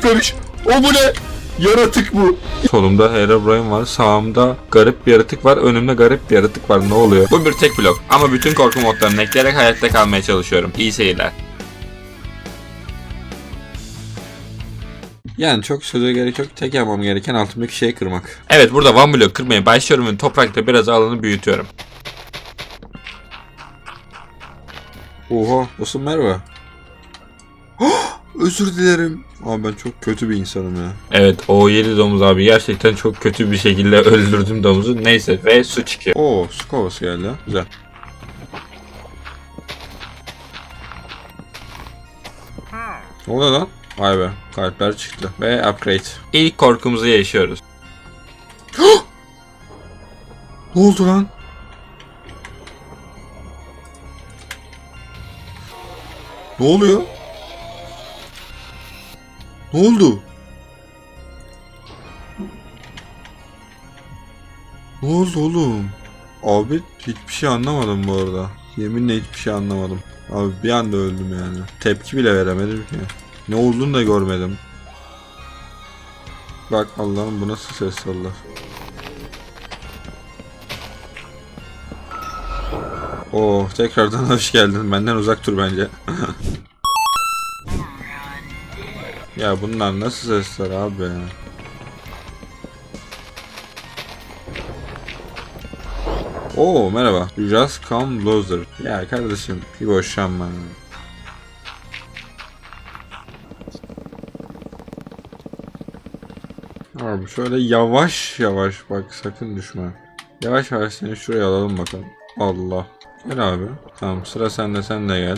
çıkmamış. O bu ne? Yaratık bu. Solumda Herobrine var. Sağımda garip bir yaratık var. Önümde garip bir yaratık var. Ne oluyor? Bu bir tek blok. Ama bütün korku modlarını ekleyerek hayatta kalmaya çalışıyorum. İyi seyirler. Yani çok söze gerek yok. Tek yapmam gereken altımdaki şeyi kırmak. Evet burada one blok kırmaya başlıyorum ve toprakta biraz alanı büyütüyorum. Oha, olsun merhaba. Özür dilerim. Abi ben çok kötü bir insanım ya. Evet o 7 domuz abi gerçekten çok kötü bir şekilde öldürdüm domuzu. Neyse ve su çıkıyor. Oo su kovası geldi. ha. Güzel. Ne oluyor lan? Vay be kalpler çıktı. Ve upgrade. İlk korkumuzu yaşıyoruz. ne oldu lan? Ne oluyor? Ne oldu? Ne oldu oğlum? Abi hiçbir şey anlamadım bu arada. Yeminle hiçbir şey anlamadım. Abi bir anda öldüm yani. Tepki bile veremedim ki. Ne olduğunu da görmedim. Bak Allah'ım bu nasıl ses Allah. Oo tekrardan hoş geldin. Benden uzak dur bence. ya bunlar nasıl sesler abi? Oo merhaba. Just come closer. Ya kardeşim bir boşanma. Abi şöyle yavaş yavaş bak sakın düşme. Yavaş yavaş seni şuraya alalım bakalım. Allah. Gel abi. Tamam sıra sende sen de gel.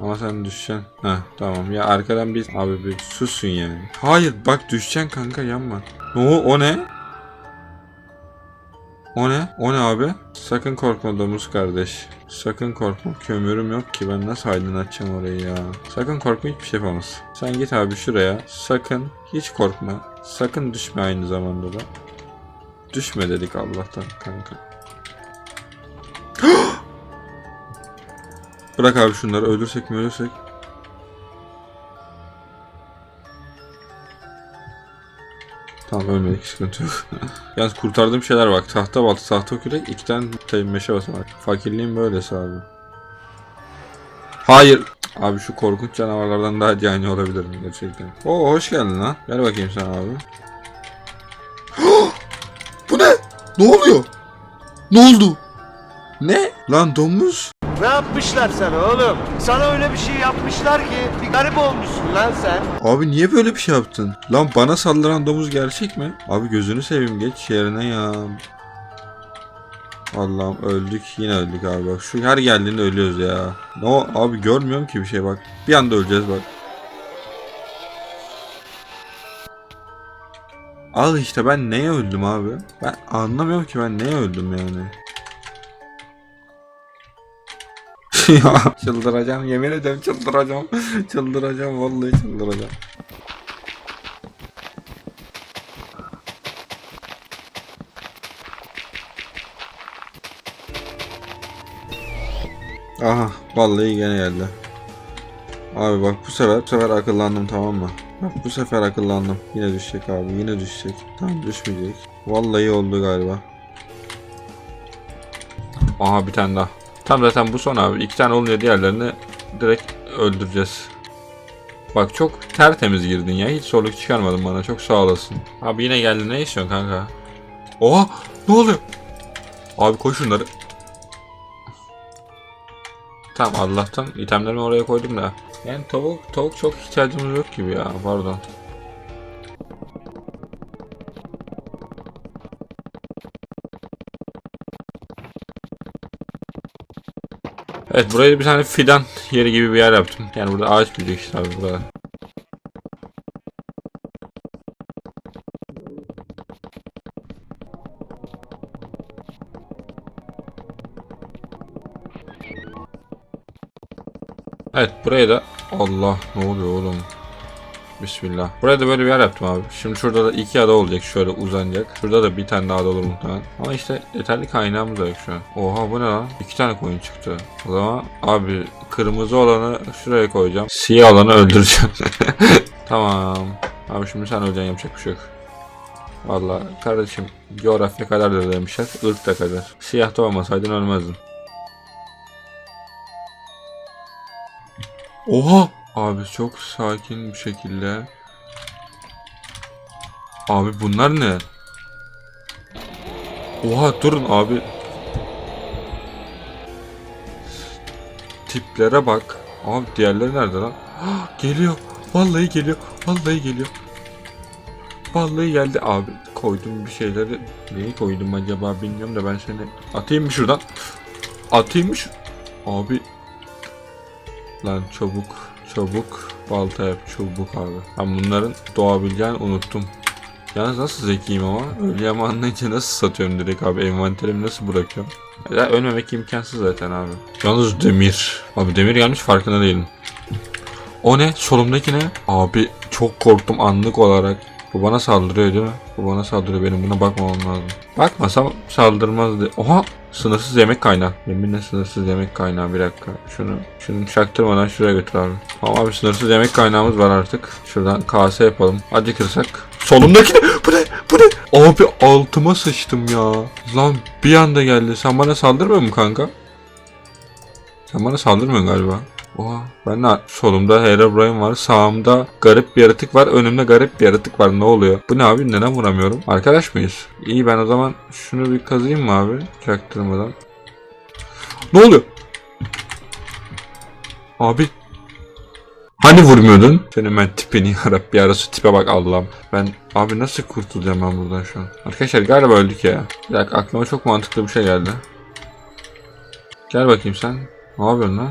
Ama sen düşeceksin. Heh tamam ya arkadan bir abi bir susun yani. Hayır bak düşeceksin kanka yanma. Ne o, o ne? O ne? O ne abi? Sakın korkma domuz kardeş. Sakın korkma. Kömürüm yok ki ben nasıl aydınlatacağım orayı ya. Sakın korkma hiçbir şey yapamaz. Sen git abi şuraya. Sakın hiç korkma. Sakın düşme aynı zamanda da. Düşme dedik Allah'tan kanka. Bırak abi şunları öldürsek mi ölürsek. Tamam ölmedik sıkıntı yok. Yalnız kurtardığım şeyler bak. Tahta balta, tahta kürek, iki tane tabii meşe basamak. Fakirliğin böylesi abi. Hayır. Abi şu korkunç canavarlardan daha cani olabilirim gerçekten. Oo hoş geldin lan. Gel bakayım sen abi. Bu ne? Ne oluyor? Ne oldu? Ne? Lan domuz? Ne yapmışlar sana oğlum? Sana öyle bir şey yapmışlar ki bir garip olmuşsun lan sen. Abi niye böyle bir şey yaptın? Lan bana saldıran domuz gerçek mi? Abi gözünü seveyim geç yerine ya. Allah'ım öldük yine öldük abi bak şu her geldiğinde ölüyoruz ya. Ne o abi görmüyorum ki bir şey bak. Bir anda öleceğiz bak. Al işte ben neye öldüm abi? Ben anlamıyorum ki ben neye öldüm yani. Ya çıldıracağım yemin ederim çıldıracağım. çıldıracağım vallahi çıldıracağım. Aha vallahi gene geldi. Abi bak bu sefer bu sefer akıllandım tamam mı? Bak bu sefer akıllandım. Yine düşecek abi yine düşecek. Tamam düşmeyecek. Vallahi oldu galiba. Aha bir tane daha. Tam zaten bu son abi. İki tane olunca diğerlerini direkt öldüreceğiz. Bak çok tertemiz girdin ya. Hiç zorluk çıkarmadın bana. Çok sağ olasın. Abi yine geldin. Ne istiyorsun kanka? Oha! Ne oluyor? Abi koy şunları. Tamam Allah'tan itemlerimi oraya koydum da. Yani tavuk tavuk çok ihtiyacımız yok gibi ya. Pardon. Evet burayı bir tane fidan yeri gibi bir yer yaptım. Yani burada ağaç büyüyecek işte abi burada. Evet buraya da Allah ne oluyor oğlum? Bismillah. Buraya da böyle bir yer yaptım abi. Şimdi şurada da iki ada olacak şöyle uzanacak. Şurada da bir tane daha ada olur muhtemelen. Ama işte yeterli kaynağımız da yok şu an. Oha bu ne lan? İki tane koyun çıktı. O zaman abi kırmızı olanı şuraya koyacağım. Siyah olanı öldüreceğim. tamam. Abi şimdi sen öleceksin yapacak bir şey yok. Valla kardeşim coğrafya kadar da demişler. ırk da kadar. Siyah da olmasaydın ölmezdin. Oha! Abi çok sakin bir şekilde. Abi bunlar ne? Oha durun abi. Tiplere bak. Abi diğerleri nerede lan? Ah, geliyor. Vallahi geliyor. Vallahi geliyor. Vallahi geldi abi. Koydum bir şeyleri. Neyi koydum acaba bilmiyorum da ben seni atayım mı şuradan? Atayım mı şu... Abi. Lan çabuk. Çabuk. Balta yap çabuk abi. Ben bunların doğabileceğini unuttum. Yalnız nasıl zekiyim ama öyle ama anlayınca nasıl satıyorum direkt abi envanterimi nasıl bırakıyorum. Ya ölmemek imkansız zaten abi. Yalnız demir. Abi demir gelmiş farkında değilim. O ne? Solumdaki ne? Abi çok korktum anlık olarak. Bu bana saldırıyor değil mi? Bu bana saldırıyor benim buna bakmamam lazım. Bakmasam saldırmazdı. Oha! Sınırsız yemek kaynağı. Yeminle sınırsız yemek kaynağı bir dakika. Şunu şunu çaktırmadan şuraya götür abi. Tamam abi sınırsız yemek kaynağımız var artık. Şuradan kase yapalım. Acıkırsak. Solumdaki ne? Bu ne? Bu ne? Abi altıma sıçtım ya. Lan bir anda geldi. Sen bana saldırmıyor mu kanka? Sen bana saldırmıyorsun galiba. Oha ben de solumda Herobrine var sağımda garip bir yaratık var önümde garip bir yaratık var ne oluyor? Bu ne abi neden vuramıyorum? Arkadaş mıyız? İyi ben o zaman şunu bir kazıyım mı abi çaktırmadan? Ne oluyor? Abi Hani vurmuyordun? Senin ben tipini yarabbi arası tipe bak Allah'ım. Ben abi nasıl kurtulacağım ben buradan şu an? Arkadaşlar galiba öldük ya. Bir dakika aklıma çok mantıklı bir şey geldi. Gel bakayım sen. Ne yapıyorsun lan?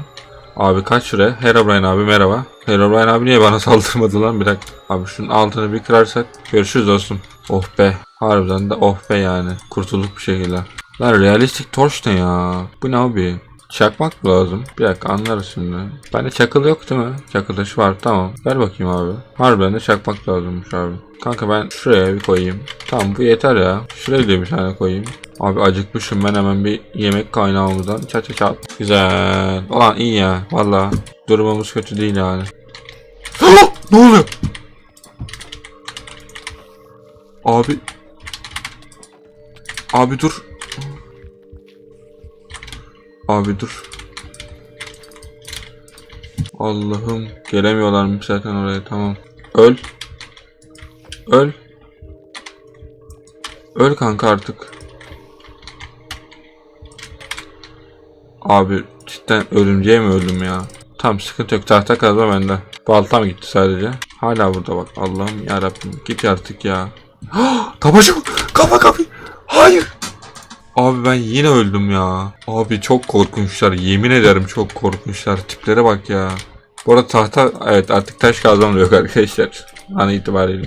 Abi kaç şuraya. Herobrine abi merhaba. Herobrine abi niye bana saldırmadı lan bir dakika. Abi şunun altını bir kırarsak görüşürüz dostum. Oh be. Harbiden de oh be yani. Kurtulduk bir şekilde. Lan realistik torch ne ya? Bu ne abi? Çakmak mı lazım? Bir dakika anlarız şimdi. Bende çakıl yok değil mi? Çakıl taşı var tamam. Ver bakayım abi. Harbiden de çakmak lazımmış abi. Kanka ben şuraya bir koyayım. Tamam bu yeter ya. Şuraya da bir tane koyayım. Abi acıkmışım ben hemen bir yemek kaynağımızdan çat çat çat. Güzel. Ulan iyi ya. Valla durumumuz kötü değil yani. ne oluyor? Abi. Abi dur. Abi dur. Allah'ım gelemiyorlarmış zaten oraya tamam. Öl. Öl. Öl kanka artık. Abi cidden örümceğe mi öldüm ya? Tam sıkıntı yok tahta kazma bende. Baltam gitti sadece. Hala burada bak Allah'ım yarabbim git artık ya. Tabancam kafa kafa. Abi ben yine öldüm ya. Abi çok korkunçlar. Yemin ederim çok korkunçlar. Tiplere bak ya. Bu arada tahta evet artık taş kazmam yok arkadaşlar. An itibariyle.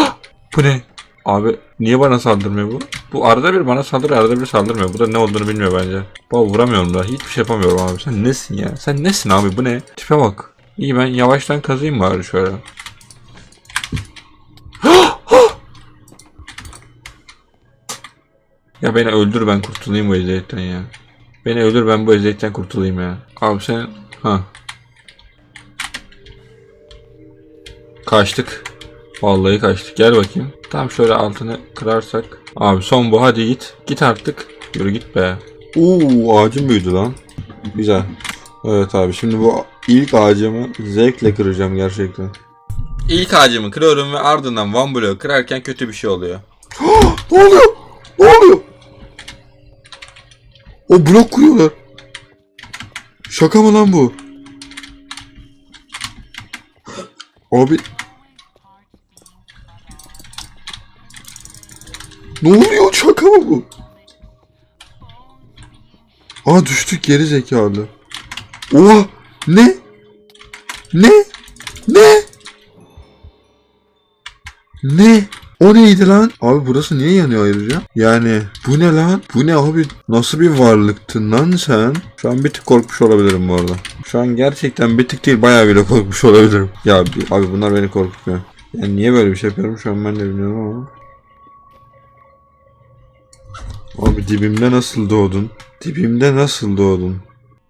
bu ne? Abi niye bana saldırmıyor bu? Bu arada bir bana saldırıyor arada bir saldırmıyor. Bu da ne olduğunu bilmiyor bence. Baba vuramıyorum da. Hiçbir şey yapamıyorum abi. Sen nesin ya? Sen nesin abi bu ne? Tipe bak. İyi ben yavaştan kazayım bari şöyle. Ya beni öldür ben kurtulayım bu eziyetten ya. Beni öldür ben bu eziyetten kurtulayım ya. Abi sen... Ha. Kaçtık. Vallahi kaçtık. Gel bakayım. Tam şöyle altını kırarsak. Abi son bu hadi git. Git artık. Yürü git be. Uuu ağacım büyüdü lan. Güzel. Evet abi şimdi bu ilk ağacımı zevkle kıracağım gerçekten. İlk ağacımı kırıyorum ve ardından Van Block'u kırarken kötü bir şey oluyor. ne oluyor? Ne oluyor? O blok kuruyorlar. Şaka mı lan bu? Abi. Ne oluyor? Şaka mı bu? Aa düştük geri zekalı. Oha! Ne? Ne? Ne? Ne? O neydi lan? Abi burası niye yanıyor ayrıca? Yani bu ne lan? Bu ne abi? Nasıl bir varlıktın lan sen? Şu an bir tık korkmuş olabilirim bu arada. Şu an gerçekten bir tık değil bayağı bile korkmuş olabilirim. Ya abi bunlar beni korkutuyor. Yani niye böyle bir şey yapıyorum şu an ben de bilmiyorum ama. Abi dibimde nasıl doğdun? Dibimde nasıl doğdun?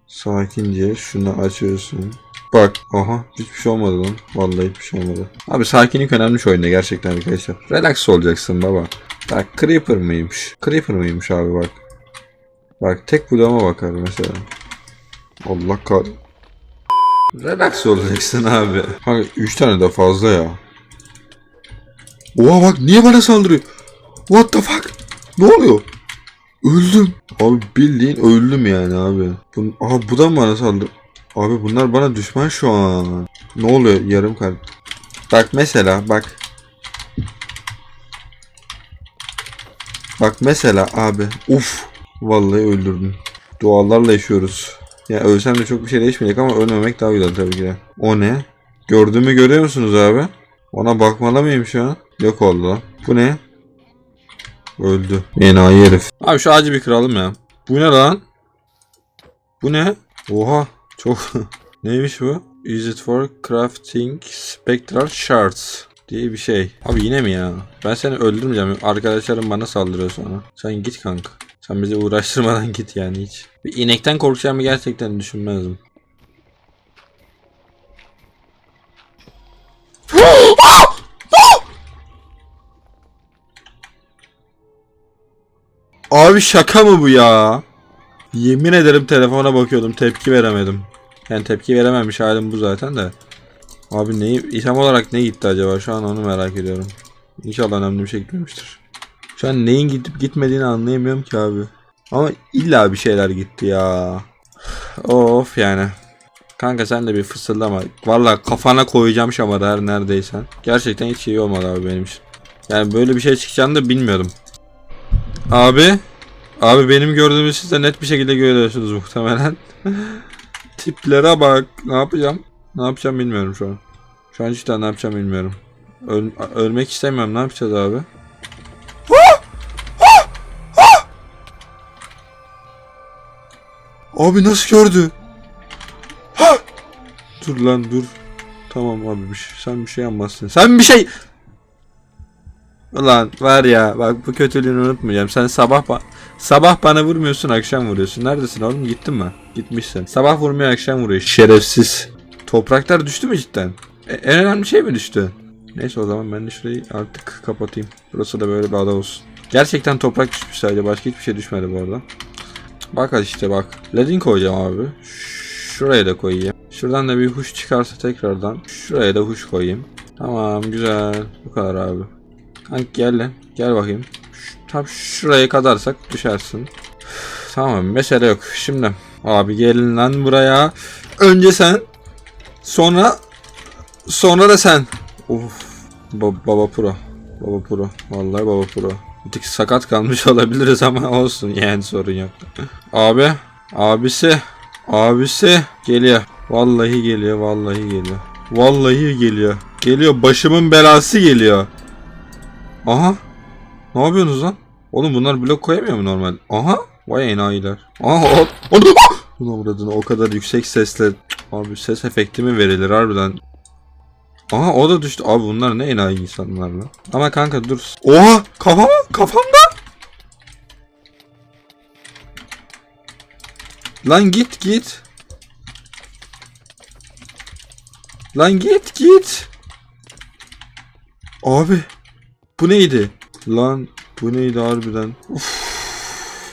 Sakince şunu açıyorsun. Bak aha hiçbir şey olmadı lan. Vallahi hiçbir şey olmadı. Abi sakinlik önemli şu oyunda gerçekten arkadaşlar. Relax olacaksın baba. Bak Creeper mıymış? Creeper mıymış abi bak. Bak tek budama bakar mesela. Allah kah... Relax olacaksın abi. Kanka 3 tane de fazla ya. Oha bak niye bana saldırıyor? What the fuck? Ne oluyor? Öldüm. Abi bildiğin öldüm yani abi. Bu, aha bu da mı bana saldır? Abi bunlar bana düşman şu an. Ne oluyor yarım kalp? Bak mesela bak. Bak mesela abi. Uf. Vallahi öldürdün. Dualarla yaşıyoruz. Ya ölsem de çok bir şey değişmeyecek ama ölmemek daha güzel tabii ki de. O ne? Gördüğümü görüyor musunuz abi? Ona bakmalı mıyım şu an? Yok oldu. Bu ne? Öldü. Enayi herif. Abi şu ağacı bir kıralım ya. Bu ne lan? Bu ne? Oha. Çok... Neymiş bu? Use it for crafting spectral shards diye bir şey. Abi yine mi ya? Ben seni öldürmeyeceğim. Arkadaşlarım bana saldırıyor sonra. Sen git kanka. Sen bizi uğraştırmadan git yani hiç. Bir inekten korkacağımı gerçekten düşünmezdim. Abi şaka mı bu ya? Yemin ederim telefona bakıyordum tepki veremedim. Yani tepki verememiş halim bu zaten de. Abi neyi item olarak ne gitti acaba şu an onu merak ediyorum. İnşallah önemli bir şey gitmemiştir. Şu an neyin gidip gitmediğini anlayamıyorum ki abi. Ama illa bir şeyler gitti ya. Of yani. Kanka sen de bir fısıldama. Valla kafana koyacağım şamada her neredeysen. Gerçekten hiç iyi olmadı abi benim için. Yani böyle bir şey çıkacağını da bilmiyordum. Abi. Abi benim gördüğümü siz de net bir şekilde görüyorsunuz muhtemelen. Tiplere bak. Ne yapacağım? Ne yapacağım bilmiyorum şu an. Şu an cidden ne yapacağım bilmiyorum. Öl- ölmek istemiyorum. Ne yapacağız abi? Abi nasıl gördü? Ha! Dur lan dur. Tamam abi bir şey, sen bir şey yapmazsın. Sen bir şey... Ulan var ya bak bu kötülüğünü unutmayacağım. Sen sabah ba- sabah bana vurmuyorsun akşam vuruyorsun. Neredesin oğlum gittin mi? Gitmişsin. Sabah vurmuyor akşam vuruyor. Şerefsiz. Topraklar düştü mü cidden? E- en önemli şey mi düştü? Neyse o zaman ben de şurayı artık kapatayım. Burası da böyle bir ada olsun. Gerçekten toprak düşmüş sadece. Başka hiçbir şey düşmedi bu arada. Bak işte bak. Ledin koyacağım abi. Şuraya da koyayım. Şuradan da bir huş çıkarsa tekrardan. Şuraya da huş koyayım. Tamam güzel. Bu kadar abi. Kanka gel lan. Gel bakayım. Tam şuraya kadarsak düşersin. Tamam mesele yok. Şimdi abi gelin lan buraya. Önce sen. Sonra sonra da sen. Of. Ba- baba pro. Baba pro. Vallahi baba pro. Bir tık sakat kalmış olabiliriz ama olsun yani sorun yok. Abi. Abisi. Abisi. Geliyor. Vallahi geliyor. Vallahi geliyor. Vallahi geliyor. Geliyor. Başımın belası geliyor. Aha. Ne yapıyorsunuz lan? Oğlum bunlar blok koyamıyor mu normal? Aha. Vay enayiler. Aha. O, o, Buna uğradığını o kadar yüksek sesle. Abi ses efekti mi verilir harbiden? Aha o da düştü. Abi bunlar ne enayi insanlar lan. Ama kanka dur. Oha kafama kafamda. Lan git git. Lan git git. Abi bu neydi? Lan bu neydi harbiden? Uf,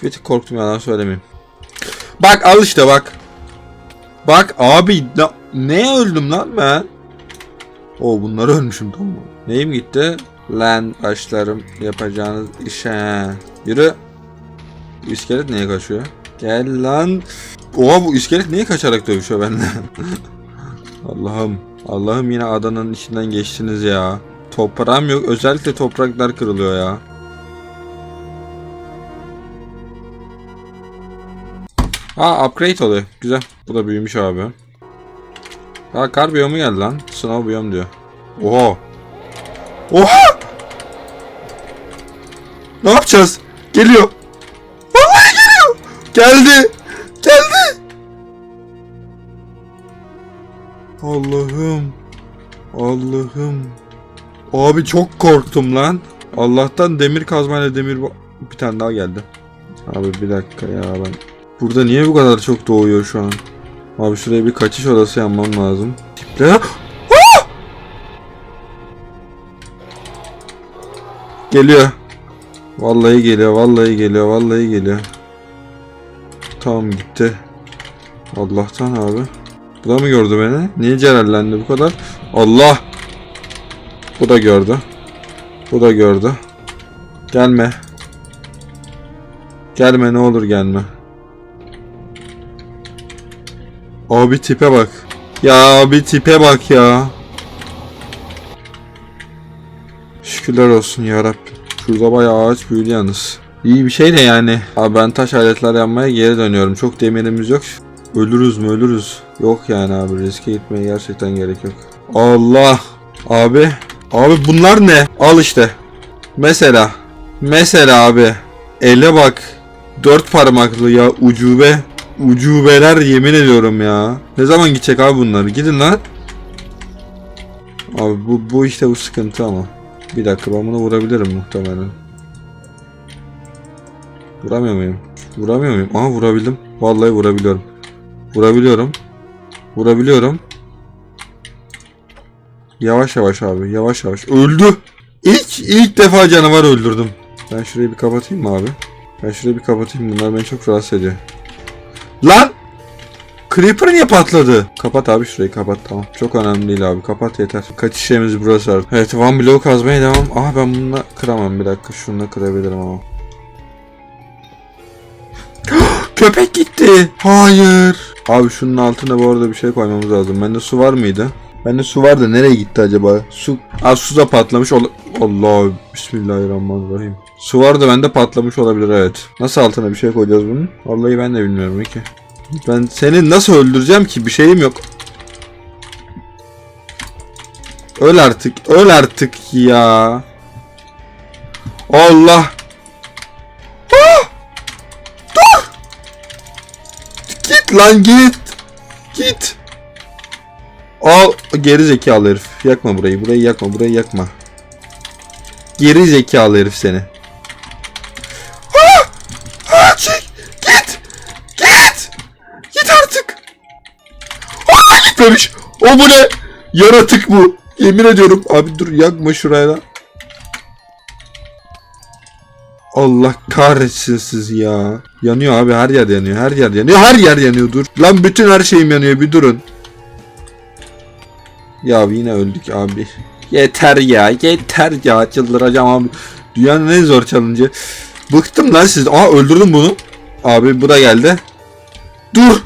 bir tık korktum yalan söylemeyeyim. Bak al işte bak. Bak abi na- neye öldüm lan ben? O bunlar ölmüşüm tamam. Neyim gitti? Lan başlarım yapacağınız işe. Yürü. Bu iskelet neye kaçıyor? Gel lan. Oha bu iskelet niye kaçarak dövüşüyor benimle? Allah'ım. Allah'ım yine adanın içinden geçtiniz ya. Toprağım yok. Özellikle topraklar kırılıyor ya. Aa upgrade oluyor. Güzel. Bu da büyümüş abi. Aa kar biyomu geldi lan. Snow biyom diyor. Oha. Oha! Ne yapacağız? Geliyor. Vallahi geliyor. Geldi. Geldi. Allah'ım. Allah'ım. Abi çok korktum lan. Allah'tan demir kazmayla demir bir tane daha geldi. Abi bir dakika ya ben. Burada niye bu kadar çok doğuyor şu an? Abi şuraya bir kaçış odası yapmam lazım. Tiple. Ah! Geliyor. Vallahi geliyor, vallahi geliyor, vallahi geliyor. Tamam gitti. Allah'tan abi. Bu da mı gördü beni? Niye celallendi bu kadar? Allah! Bu da gördü. Bu da gördü. Gelme. Gelme ne olur gelme. Abi tipe bak. Ya abi tipe bak ya. Şükürler olsun ya Rabbim. Şurada bayağı ağaç büyüdü yalnız. İyi bir şey de yani. Abi ben taş aletler yapmaya geri dönüyorum. Çok demirimiz yok. Ölürüz mü ölürüz. Yok yani abi riske gitmeye gerçekten gerek yok. Allah. Abi. Abi bunlar ne? Al işte. Mesela. Mesela abi. Ele bak. Dört parmaklı ya ucube. Ucubeler yemin ediyorum ya. Ne zaman gidecek abi bunlar? Gidin lan. Abi bu, bu işte bu sıkıntı ama. Bir dakika ben bunu vurabilirim muhtemelen. Vuramıyor muyum? Vuramıyor muyum? Aha vurabildim. Vallahi vurabiliyorum. Vurabiliyorum. Vurabiliyorum. Yavaş yavaş abi. Yavaş yavaş. Öldü. İlk ilk defa canavar öldürdüm. Ben şurayı bir kapatayım mı abi? Ben şurayı bir kapatayım. Bunlar beni çok rahatsız ediyor. Lan! Creeper niye patladı? Kapat abi şurayı kapat tamam. Çok önemli değil abi kapat yeter. Kaçış yerimiz burası artık. Evet one block kazmaya devam. Aha ben bununla kıramam bir dakika. Şununla kırabilirim ama. Köpek gitti. Hayır. Abi şunun altına bu arada bir şey koymamız lazım. Bende su var mıydı? Bende su vardı. Nereye gitti acaba? Su. Aa su da patlamış. Ol Allah. Bismillahirrahmanirrahim. Su vardı bende patlamış olabilir evet. Nasıl altına bir şey koyacağız bunun? Vallahi ben de bilmiyorum ki. Ben seni nasıl öldüreceğim ki? Bir şeyim yok. Öl artık. Öl artık ya. Allah. Ah! Dur. Git lan git. Git. Al geri zekalı herif. Yakma burayı. Burayı yakma. Burayı yakma. Geri zekalı herif seni. Ah, çek. Git. Git. Git artık. Aa gitmemiş. O bu ne? Yaratık bu. Yemin ediyorum. Abi dur yakma şuraya. Allah kahretsin siz ya. Yanıyor abi her yer yanıyor. Her yer yanıyor. Her yer yanıyor dur. Lan bütün her şeyim yanıyor bir durun. Ya yine öldük abi. Yeter ya yeter ya çıldıracağım abi. Dünyanın en zor challenge'ı. Bıktım lan siz. Aa öldürdüm bunu. Abi bu da geldi. Dur.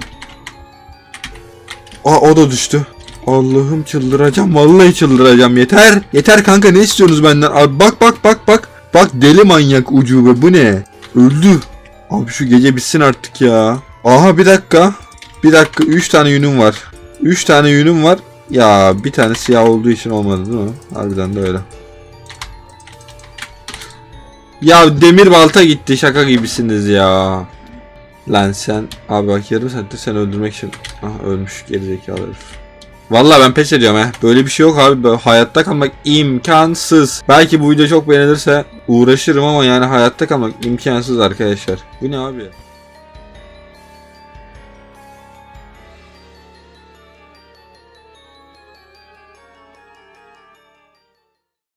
Aa o da düştü. Allah'ım çıldıracağım. Vallahi çıldıracağım. Yeter. Yeter kanka ne istiyorsunuz benden? Abi bak bak bak bak. Bak deli manyak ucube bu ne? Öldü. Abi şu gece bitsin artık ya. Aha bir dakika. Bir dakika 3 tane yünüm var. 3 tane yünüm var. Ya bir tane siyah olduğu için olmadı değil mi? Harbiden de öyle. Ya demir balta gitti şaka gibisiniz ya. Lan sen abi bak yarım saatte sen öldürmek için ah ölmüş gerizekalı herif. Vallahi ben pes ediyorum he. Böyle bir şey yok abi. Böyle hayatta kalmak imkansız. Belki bu video çok beğenilirse uğraşırım ama yani hayatta kalmak imkansız arkadaşlar. Bu ne abi?